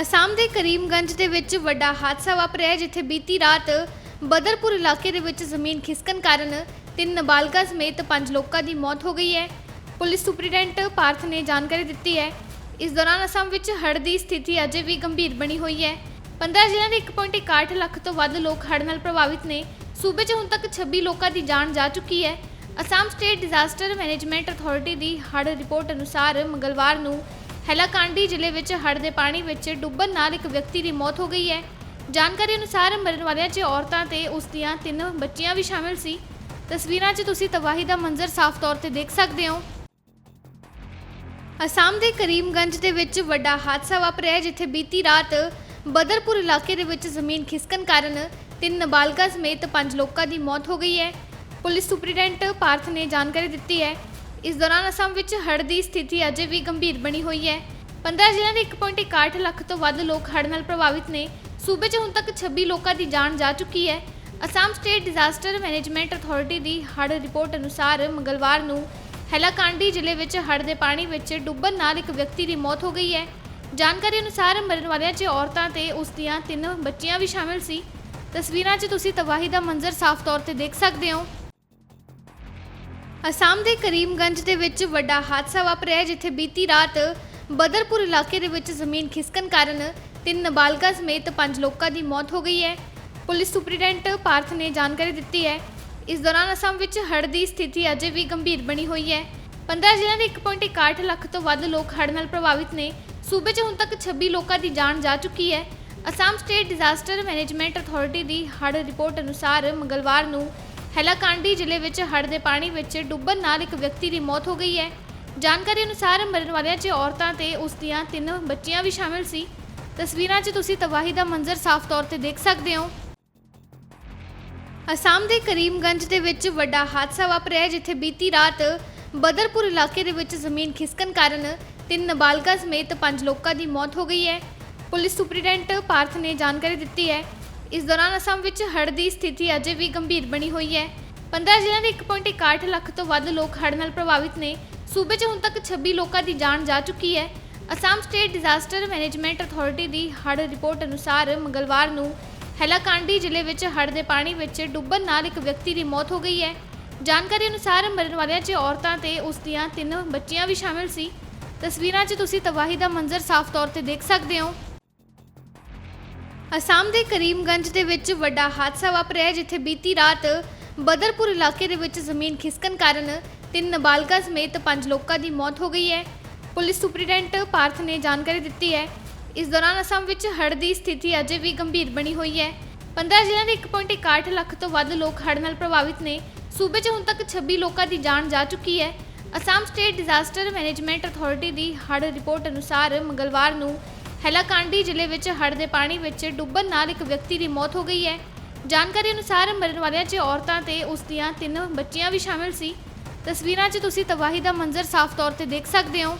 ਅਸਾਮ ਦੇ ਕਰੀਮਗੰਜ ਦੇ ਵਿੱਚ ਵੱਡਾ ਹਾਦਸਾ ਵਾਪਰਿਆ ਜਿੱਥੇ ਬੀਤੀ ਰਾਤ ਬਦਰਪੁਰ ਇਲਾਕੇ ਦੇ ਵਿੱਚ ਜ਼ਮੀਨ ਖਿਸਕਣ ਕਾਰਨ ਤਿੰਨ ਨਾਬਾਲਗਾ ਸਮੇਤ ਪੰਜ ਲੋਕਾਂ ਦੀ ਮੌਤ ਹੋ ਗਈ ਹੈ। ਪੁਲਿਸ ਸੁਪਰੀਡੈਂਟ ਪਾਰਥ ਨੇ ਜਾਣਕਾਰੀ ਦਿੱਤੀ ਹੈ। ਇਸ ਦੌਰਾਨ ਅਸਾਮ ਵਿੱਚ ਹੜ੍ਹ ਦੀ ਸਥਿਤੀ ਅਜੇ ਵੀ ਗੰਭੀਰ ਬਣੀ ਹੋਈ ਹੈ। 15 ਜ਼ਿਲ੍ਹਿਆਂ ਦੇ 1.61 ਲੱਖ ਤੋਂ ਵੱਧ ਲੋਕ ਹੜ੍ਹ ਨਾਲ ਪ੍ਰਭਾਵਿਤ ਨੇ। ਸੂਬੇ 'ਚ ਹੁਣ ਤੱਕ 26 ਲੋਕਾਂ ਦੀ ਜਾਨ ਜਾ ਚੁੱਕੀ ਹੈ। Assam state disaster management authority ਦੀ ਹੜ੍ਹ ਰਿਪੋਰਟ ਅਨੁਸਾਰ ਮੰਗਲਵਾਰ ਨੂੰ ਹੈਲਾਕਾਂਡੀ ਜ਼ਿਲ੍ਹੇ ਵਿੱਚ ਹੜ੍ਹ ਦੇ ਪਾਣੀ ਵਿੱਚ ਡੁੱਬਣ ਨਾਲ ਇੱਕ ਵਿਅਕਤੀ ਦੀ ਮੌਤ ਹੋ ਗਈ ਹੈ। ਜਾਣਕਾਰੀ ਅਨੁਸਾਰ ਮਰਨ ਵਾਲਿਆਂ 'ਚ ਔਰਤਾਂ ਤੇ ਉਸ ਦੀਆਂ ਤਿੰਨ ਬੱਚੀਆਂ ਵੀ ਸ਼ਾਮਿਲ ਸੀ। ਤਸਵੀਰਾਂ 'ਚ ਤੁਸੀਂ ਤਬਾਹੀ ਦਾ ਮੰਜ਼ਰ ਸਾਫ਼ ਤੌਰ ਤੇ ਦੇਖ ਸਕਦੇ ਹੋ। ਅਸਾਮ ਦੇ ਕਰੀਮਗੰਜ ਦੇ ਵਿੱਚ ਵੱਡਾ ਹਾਦਸਾ ਵਾਪਰਿਆ ਹੈ, ਜਿੱਥੇ ਬੀਤੀ ਰਾਤ ਬਦਰਪੁਰ ਇਲਾਕੇ ਦੇ ਵਿੱਚ ਜ਼ਮੀਨ ਖਿਸਕਣ ਕਾਰਨ ਤਿੰਨ ਨਾਬਾਲਗਾ ਸਮੇਤ ਪੰਜ ਲੋਕਾਂ ਦੀ ਮੌਤ ਹੋ ਗਈ ਹੈ। ਪੁਲਿਸ ਸੁਪਰੀਡੈਂਟ ਪਾਰਥ ਨੇ ਜਾਣਕਾਰੀ ਦਿੱਤੀ ਹੈ ਇਸ ਦੌਰਾਨ ਅਸਾਮ ਵਿੱਚ ਹੜ੍ਹ ਦੀ ਸਥਿਤੀ ਅਜੇ ਵੀ ਗੰਭੀਰ ਬਣੀ ਹੋਈ ਹੈ। 15 ਜ਼ਿਲ੍ਹਿਆਂ ਦੇ 1.61 ਲੱਖ ਤੋਂ ਵੱਧ ਲੋਕ ਹੜ੍ਹ ਨਾਲ ਪ੍ਰਭਾਵਿਤ ਨੇ। ਸੂਬੇ 'ਚ ਹੁਣ ਤੱਕ 26 ਲੋਕਾਂ ਦੀ ਜਾਨ ਜਾ ਚੁੱਕੀ ਹੈ। Assam state disaster management authority ਦੀ ਹੜ੍ਹ ਰਿਪੋਰਟ ਅਨੁਸਾਰ ਮੰਗਲਵਾਰ ਨੂੰ ਹੈਲਾਕਾਂਡੀ ਜ਼ਿਲ੍ਹੇ ਵਿੱਚ ਹੜ੍ਹ ਦੇ ਪਾਣੀ ਵਿੱਚ ਡੁੱਬਣ ਨਾਲ ਇੱਕ ਵਿਅਕਤੀ ਦੀ ਮੌਤ ਹੋ ਗਈ ਹੈ। ਜਾਣਕਾਰੀ ਅਨੁਸਾਰ ਮਰਨ ਵਾਲਿਆਂ 'ਚ ਔਰਤਾਂ ਤੇ ਉਸ ਦੀਆਂ ਤਿੰਨ ਬੱਚੀਆਂ ਵੀ ਸ਼ਾਮਿਲ ਸੀ। ਤਸਵੀਰਾਂ 'ਚ ਤੁਸੀਂ ਤਬਾਹੀ ਦਾ ਮੰਜ਼ਰ ਸਾਫ਼ ਤੌਰ ਤੇ ਦੇਖ ਸਕਦੇ ਹੋ। ਅਸਾਮ ਦੇ ਕਰੀਮਗੰਜ ਦੇ ਵਿੱਚ ਵੱਡਾ ਹਾਦਸਾ ਵਾਪਰਿਆ ਜਿੱਥੇ ਬੀਤੀ ਰਾਤ ਬਦਰਪੁਰ ਇਲਾਕੇ ਦੇ ਵਿੱਚ ਜ਼ਮੀਨ ਖਿਸਕਣ ਕਾਰਨ ਤਿੰਨ ਨਾਬਾਲਗਾ ਸਮੇਤ ਪੰਜ ਲੋਕਾਂ ਦੀ ਮੌਤ ਹੋ ਗਈ ਹੈ। ਪੁਲਿਸ ਸੁਪਰੀਡੈਂਟ ਪਾਰਥ ਨੇ ਜਾਣਕਾਰੀ ਦਿੱਤੀ ਹੈ। ਇਸ ਦੌਰਾਨ ਅਸਾਮ ਵਿੱਚ ਹੜ੍ਹ ਦੀ ਸਥਿਤੀ ਅਜੇ ਵੀ ਗੰਭੀਰ ਬਣੀ ਹੋਈ ਹੈ। 15 ਜ਼ਿਲ੍ਹਿਆਂ ਦੇ 1.61 ਲੱਖ ਤੋਂ ਵੱਧ ਲੋਕ ਹੜ੍ਹ ਨਾਲ ਪ੍ਰਭਾਵਿਤ ਨੇ। ਸੂਬੇ 'ਚ ਹੁਣ ਤੱਕ 26 ਲੋਕਾਂ ਦੀ ਜਾਨ ਜਾ ਚੁੱਕੀ ਹੈ। Assam state disaster management authority ਦੀ ਹੜ੍ਹ ਰਿਪੋਰਟ ਅਨੁਸਾਰ ਮੰਗਲਵਾਰ ਨੂੰ ਹੈਲਾਕਾਂਡੀ ਜ਼ਿਲ੍ਹੇ ਵਿੱਚ ਹੜ੍ਹ ਦੇ ਪਾਣੀ ਵਿੱਚ ਡੁੱਬਣ ਨਾਲ ਇੱਕ ਵਿਅਕਤੀ ਦੀ ਮੌਤ ਹੋ ਗਈ ਹੈ। ਜਾਣਕਾਰੀ ਅਨੁਸਾਰ ਮਰਨ ਵਾਲਿਆਂ 'ਚ ਔਰਤਾਂ ਤੇ ਉਸ ਦੀਆਂ ਤਿੰਨ ਬੱਚੀਆਂ ਵੀ ਸ਼ਾਮਿਲ ਸੀ। ਤਸਵੀਰਾਂ 'ਚ ਤੁਸੀਂ ਤਬਾਹੀ ਦਾ ਮੰਜ਼ਰ ਸਾਫ਼ ਤੌਰ ਤੇ ਦੇਖ ਸਕਦੇ ਹੋ। ਅਸਾਮ ਦੇ ਕਰੀਮਗੰਜ ਦੇ ਵਿੱਚ ਵੱਡਾ ਹਾਦਸਾ ਵਾਪਰਿਆ ਜਿੱਥੇ ਬੀਤੀ ਰਾਤ ਬਦਰਪੁਰ ਇਲਾਕੇ ਦੇ ਵਿੱਚ ਜ਼ਮੀਨ ਖਿਸਕਣ ਕਾਰਨ ਤਿੰਨ ਨਾਬਾਲਗਾ ਸਮੇਤ ਪੰਜ ਲੋਕਾਂ ਦੀ ਮੌਤ ਹੋ ਗਈ ਹੈ। ਪੁਲਿਸ ਸੁਪਰੀਡੈਂਟ ਪਾਰਥ ਨੇ ਜਾਣਕਾਰੀ ਦਿੱਤੀ ਹੈ ਇਸ ਦੌਰਾਨ ਅਸਾਮ ਵਿੱਚ ਹੜ੍ਹ ਦੀ ਸਥਿਤੀ ਅਜੇ ਵੀ ਗੰਭੀਰ ਬਣੀ ਹੋਈ ਹੈ। 15 ਜ਼ਿਲ੍ਹਿਆਂ ਦੇ 1.61 ਲੱਖ ਤੋਂ ਵੱਧ ਲੋਕ ਹੜ੍ਹ ਨਾਲ ਪ੍ਰਭਾਵਿਤ ਨੇ। ਸੂਬੇ 'ਚ ਹੁਣ ਤੱਕ 26 ਲੋਕਾਂ ਦੀ ਜਾਨ ਜਾ ਚੁੱਕੀ ਹੈ। Assam state disaster management authority ਦੀ ਹੜ੍ਹ ਰਿਪੋਰਟ ਅਨੁਸਾਰ ਮੰਗਲਵਾਰ ਨੂੰ ਹੈਲਾਕਾਂਡੀ ਜ਼ਿਲ੍ਹੇ ਵਿੱਚ ਹੜ੍ਹ ਦੇ ਪਾਣੀ ਵਿੱਚ ਡੁੱਬਣ ਨਾਲ ਇੱਕ ਵਿਅਕਤੀ ਦੀ ਮੌਤ ਹੋ ਗਈ ਹੈ। ਜਾਣਕਾਰੀ ਅਨੁਸਾਰ ਮਰਨ ਵਾਲਿਆਂ 'ਚ ਔਰਤਾਂ ਤੇ ਉਸ ਦੀਆਂ ਤਿੰਨ ਬੱਚੀਆਂ ਵੀ ਸ਼ਾਮਿਲ ਸੀ। ਤਸਵੀਰਾਂ 'ਚ ਤੁਸੀਂ ਤਬਾਹੀ ਦਾ ਮੰਜ਼ਰ ਸਾਫ਼ ਤੌਰ ਤੇ ਦੇਖ ਸਕਦੇ ਹੋ। ਅਸਾਮ ਦੇ ਕਰੀਮਗੰਜ ਦੇ ਵਿੱਚ ਵੱਡਾ ਹਾਦਸਾ ਵਾਪਰਿਆ ਜਿੱਥੇ ਬੀਤੀ ਰਾਤ ਬਦਰਪੁਰ ਇਲਾਕੇ ਦੇ ਵਿੱਚ ਜ਼ਮੀਨ ਖਿਸਕਣ ਕਾਰਨ ਤਿੰਨ ਨਾਬਾਲਗਾ ਸਮੇਤ ਪੰਜ ਲੋਕਾਂ ਦੀ ਮੌਤ ਹੋ ਗਈ ਹੈ। ਪੁਲਿਸ ਸੁਪਰੀਡੈਂਟ ਪਾਰਥ ਨੇ ਜਾਣਕਾਰੀ ਦਿੱਤੀ ਹੈ। ਇਸ ਦੌਰਾਨ ਅਸਾਮ ਵਿੱਚ ਹੜ੍ਹ ਦੀ ਸਥਿਤੀ ਅਜੇ ਵੀ ਗੰਭੀਰ ਬਣੀ ਹੋਈ ਹੈ। 15 ਜ਼ਿਲ੍ਹਿਆਂ ਦੇ 1.61 ਲੱਖ ਤੋਂ ਵੱਧ ਲੋਕ ਹੜ੍ਹ ਨਾਲ ਪ੍ਰਭਾਵਿਤ ਨੇ। ਸੂਬੇ 'ਚ ਹੁਣ ਤੱਕ 26 ਲੋਕਾਂ ਦੀ ਜਾਨ ਜਾ ਚੁੱਕੀ ਹੈ। Assam state disaster management authority ਦੀ ਹੜ੍ਹ ਰਿਪੋਰਟ ਅਨੁਸਾਰ ਮੰਗਲਵਾਰ ਨੂੰ ਹੈਲਾਕਾਂਡੀ ਜ਼ਿਲ੍ਹੇ ਵਿੱਚ ਹੜ੍ਹ ਦੇ ਪਾਣੀ ਵਿੱਚ ਡੁੱਬਣ ਨਾਲ ਇੱਕ ਵਿਅਕਤੀ ਦੀ ਮੌਤ ਹੋ ਗਈ ਹੈ। ਜਾਣਕਾਰੀ ਅਨੁਸਾਰ ਮਰਨ ਵਾਲਿਆਂ 'ਚ ਔਰਤਾਂ ਤੇ ਉਸ ਦੀਆਂ ਤਿੰਨ ਬੱਚੀਆਂ ਵੀ ਸ਼ਾਮਿਲ ਸੀ। ਤਸਵੀਰਾਂ 'ਚ ਤੁਸੀਂ ਤਬਾਹੀ ਦਾ ਮੰਜ਼ਰ ਸਾਫ਼ ਤੌਰ ਤੇ ਦੇਖ ਸਕਦੇ ਹੋ।